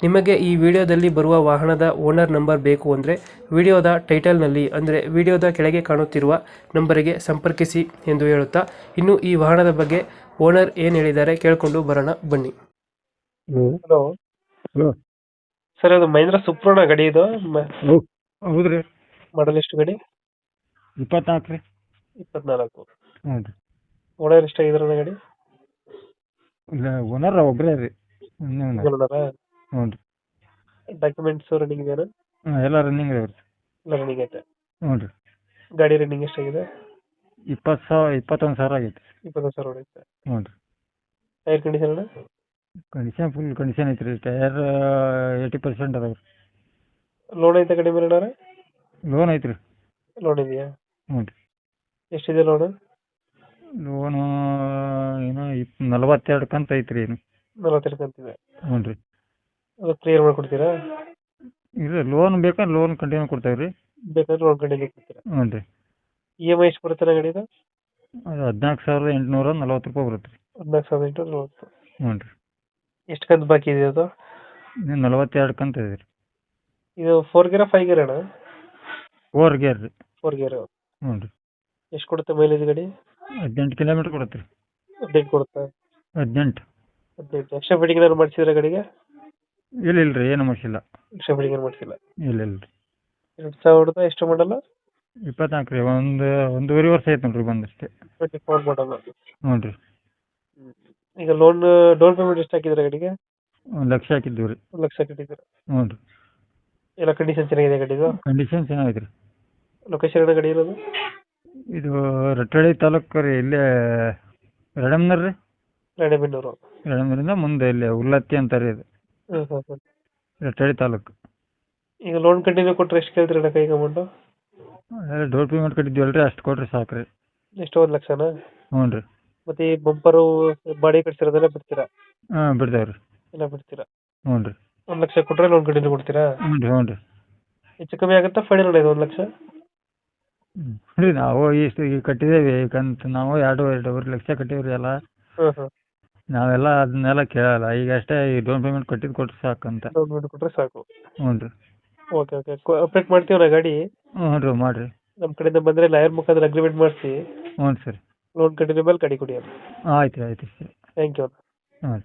ನಿಮಗೆ ಈ ವಿಡಿಯೋದಲ್ಲಿ ಬರುವ ವಾಹನದ ಓನರ್ ನಂಬರ್ ಬೇಕು ಅಂದರೆ ವಿಡಿಯೋದ ಟೈಟಲ್ನಲ್ಲಿ ಅಂದರೆ ವಿಡಿಯೋದ ಕೆಳಗೆ ಕಾಣುತ್ತಿರುವ ನಂಬರಿಗೆ ಸಂಪರ್ಕಿಸಿ ಎಂದು ಹೇಳುತ್ತಾ ಇನ್ನು ಈ ವಾಹನದ ಬಗ್ಗೆ ಓನರ್ ಏನು ಹೇಳಿದ್ದಾರೆ ಕೇಳಿಕೊಂಡು ಬರೋಣ ಬನ್ನಿ. ಹಲೋ. ಹಲೋ. ಸರ್ ಅದು ಮಹೇಂದ್ರ ಸುಪ್ರಣ ಗಡಿ ಇದು? ಹೌದ್ರಿ ಮಾಡಲ್ ಎಷ್ಟು ಗಡಿ? ಇಪ್ಪತ್ನಾಲ್ಕು ರೀ. ಇಪ್ಪತ್ನಾಲ್ಕು. ಹ್ಞೂ ರೀ. ಓನರ್ ಎಷ್ಟಾಗಿದ್ರಣ್ಣ ಗಾಡಿ? ಇಲ್ಲ ಓನರ್ ಒಬ್ಬರೇ ರೀ. ಹ್ಞೂ ರೀ ಡಾಕ್ಯುಮೆಂಟ್ಸ್ ರನ್ನಿಂಗ್ ಇದೆಯಾ ಎಲ್ಲ ರನ್ನಿಂಗ್ ಇದಾವೆ ರೀ. ಎಲ್ಲ ರನ್ನಿಂಗ್ ಐತೆ? ಹ್ಞೂ ರೀ ಗಾಡಿ ರನ್ನಿಂಗ್ ಎಷ್ಟಾಗಿದೆ? ಇಪ್ಪತ್ತು ಸಾವಿರ ಇಪ್ಪತ್ತೊಂದು ಸಾವಿರ ಆಗೈತೆ. ಇಪ್ಪತ್ತೊಂದು ಸಾವಿರ ಹೊಡೆಯುತ್ತೆ ಹ್ಞೂ ರೀ ಟೈರ್ ಕಂಡೀಷನ್ ಅಣ್ಣ? ಕಂಡೀಷನ್ ಫುಲ್ ಕಂಡೀಷನ್ ಐತೆ ರೀ. ಟಯರ್ ಏಯ್ಟಿ ಪರ್ಸೆಂಟ್ ಅದಾವೆ ರೀ. ಲೋನ್ ಐತೆ ಕಡಿಮೆ ಅಣ್ಣ? ಲೋನ್ ಐತೆ ರೀ. ಲೋನ್ ಇದೆಯಾ? ಹ್ಞೂ ರೀ ಎಷ್ಟಿದೆ ಲೋನ್ ಲೋನು ಏನೋ ಇಪ್ ನಲವತ್ತೆರಡು ಕಂತು ಐತೆ ರೀ ಏನು. ನಲವತ್ತೆರಡು ಕಂತಿದೆ. ಹ್ಞೂ ರೀ ಅದು ಕ್ಲಿಯರ್ ಮಾಡ್ಕೊಡ್ತೀರಾ? ಇಲ್ಲ ಲೋನ್ ಬೇಕಾ ಲೋನ್ ಕಂಟಿನ್ಯೂ ಕೊಡ್ತೇವೆ ರೀ. ಬೇಕಾದ್ರೆ ಲೋನ್ ಕಂಟಿನ್ಯೂ ಕೊಡ್ತೀರಾ? ಹ್ಞೂ ರೀ. ಇ ಎಂ ಐ ಎಷ್ಟು ಬರುತ್ತೆ ಗಾಡಿದು? ಅದು ಹದಿನಾಲ್ಕು ಸಾವಿರದ ಎಂಟುನೂರ ನಲ್ವತ್ತು ರೂಪಾಯಿ ಬರುತ್ತೆ ರೀ. ಹದಿನಾಲ್ಕು ಸಾವಿರದ ಎಂಟು ನಲ್ವತ್ತು. ಹ್ಞೂ ರೀ. ಎಷ್ಟು ಕಂತು ಬಾಕಿ ಇದೆ ಅದು? ನೀವು ನಲವತ್ತೆರಡು ಕಂತು ಇದೆ ರೀ. ಇದು ಫೋರ್ ಗೇರ ಫೈವ್ ಗೇರ್ ಅಣ್ಣ? ಫೋರ್ ಗೇರ್ ರೀ. ಫೋರ್ ಗೇರ್ ಹ್ಞೂ ರೀ. ಎಷ್ಟು ಕೊಡುತ್ತೆ ಮೈಲೇಜ್ ಗಾಡಿ? ಹದಿನೆಂಟು ಕಿಲೋಮೀಟ್ರ್ ಕೊಡುತ್ತೆ ರೀ. ಹದಿನೆಂಟು ಕೊಡುತ್ತೆ? ಹದಿನೆಂಟು. ಹದಿನೆಂಟು. ಎಕ್ಸ್ಟ್ರಾ ಫಿಟ್ಟಿಂಗ್ ಏನಾದ್ರು ಮಾಡಿಸಿದ್ರೆ ಗಾಡಿಗೆ? ಇಲ್ಲ ಇಲ್ಲ ರೀ ಏನು ಮಾಡಿಸಿಲ್ಲ. ಫಿಟ್ಟಿಂಗ್ ಏನು ಮಾಡಿಸಿಲ್ಲ? ಇಲ್ಲ ಇಲ್ಲ ರೀ. ಎರಡು ಸಾವಿರದ ಎಷ್ಟು ಮಾಡಲ್ಲ ಇಪ್ಪತ್ನಾಲ್ಕು ರೀ ಒಂದು ಒಂದೂವರೆ ವರ್ಷ ಆಯ್ತು ನೋಡ್ರಿ ಬಂದಷ್ಟೇ. ಟ್ವೆಂಟಿ ಫೋರ್ ಮಾಡಲ್ಲ ಹ್ಞೂ ರೀ ಈಗ ಲೋನ್ ಡೌನ್ ಪೇಮೆಂಟ್ ಎಷ್ಟು ಹಾಕಿದ್ರೆ ಗಾಡಿಗೆ? ಒಂದು ಲಕ್ಷ ಹಾಕಿದ್ದೀವಿ ರೀ. ಒಂದು ಲಕ್ಷ ಕಟ್ಟಿದ್ದೀರ ಹ್ಞೂ ರೀ ಎಲ್ಲ ಕಂಡೀಷನ್ ಚೆನ್ನಾಗಿದೆ ಗಾಡಿದು? ಕಂಡೀಷನ್ ಚೆನ್ನಾಗೈತೆ ರೀ. ಲೊಕೇಶನ್ ಏನೋ ಗಾಡಿ ಇರೋದು? ಇದು ರಟ್ಟಳ್ಳಿ ತಾಲೂಕು ರೀ ಇಲ್ಲೇ ಎರಡಮ್ನರ್ ರೀ. ರಾಣೆಬೆನ್ನೂರು ರೆಡಮ್ನರಿಂದ ಮುಂದೆ ಇಲ್ಲೇ ಉಲ್ಲತ್ತಿ ಅಂತಾರೆ ಇದು ಹ್ಮ್ ಹ್ಮ್ ಹ್ಮ್. ರಟ್ಟಳ್ಳಿ ತಾಲೂಕು. ಈಗ ಲೋನ್ ಕಂಟಿನ್ಯೂ ಕೊಟ್ಟರೆ ಎಷ್ಟು ಕೇಳ್ತೀರಿ ಅಣ್ಣ ಕೈಗೆ ಅಮೌಂಟು ಅದೇ ಡೋರ್ ಪೇಮೆಂಟ್ ಕಟ್ಟಿದ್ದೀವಲ್ರಿ ಅಷ್ಟು ಕೊಡ್ರಿ ಸಾಕು ರೀ ಎಷ್ಟು ಒಂದು ಲಕ್ಷನಾ? ಹ್ಞೂ ರೀ. ಮತ್ತೆ ಈ ಬಂಪರು ಬಾಡಿ ಕಟ್ಸಿರೋದೆಲ್ಲ ಬಿಡ್ತೀರಾ? ಹಾಂ ಬಿಡ್ತೇವೆ ರೀ ಎಲ್ಲ ಬಿಡ್ತೀರಾ? ಹ್ಞೂ ರೀ. ಒಂದು ಲಕ್ಷ ಕೊಟ್ಟರೆ ಲೋನ್ ಕಂಟಿನ್ಯೂ ಕೊಡ್ತೀರಾ? ಹ್ಞೂ ರೀ ಹ್ಞೂ ರೀ. ಹೆಚ್ಚು ಕಮ್ಮಿ ಆಗುತ್ತಾ ಫೈನಲ್ ಇದು ಒಂದು ಲಕ್ಷ? ಹ್ಞೂ ರೀ ನಾವು ಇಷ್ಟು ಈಗ ಕಟ್ಟಿದ್ದೇವೆ ಕಂತು ನಾವು ಎರಡು ಎರಡೂವರೆ ಲಕ್ಷ ಕಟ್ಟೀವಿ ರೀ ಎಲ್ಲ. ಹಾಂ ಹಾಂ ನಾವೆಲ್ಲ ಅದನ್ನೆಲ್ಲ ಕೇಳಲ್ಲ. ಈಗ ಅಷ್ಟೇ ಈ ಡೌನ್ ಪೇಮೆಂಟ್ ಕೊಟ್ಟಿದ್ದು ಕೊಟ್ರೆ ಸಾಕಂತ ಡೌನ್ ಪೇಮೆಂಟ್ ಕೊಟ್ಟರೆ ಸಾಕು. ಹ್ಞೂ ರೀ. ಓಕೆ ಓಕೆ ಅಪ್ಡೇಟ್ ಮಾಡ್ತೀವಿ ಗಾಡಿ. ಹ್ಞೂ ರೀ ಮಾಡಿರಿ. ನಮ್ಮ ಕಡೆಯಿಂದ ಬಂದರೆ ಲಾಯರ್ ಮುಖಾಂತರ ಅಗ್ರಿಮೆಂಟ್ ಮಾಡಿಸಿ. ಹ್ಞೂ ಸರಿ. ಲೋನ್ ಕಟ್ಟಿದ ಮೇಲೆ ಗಾಡಿ ಕೊಡಿ ಆಯ್ತು ಆಯ್ತು ಸರಿ. ಥ್ಯಾಂಕ್ ಯು ಹ್ಞೂ ರೀ.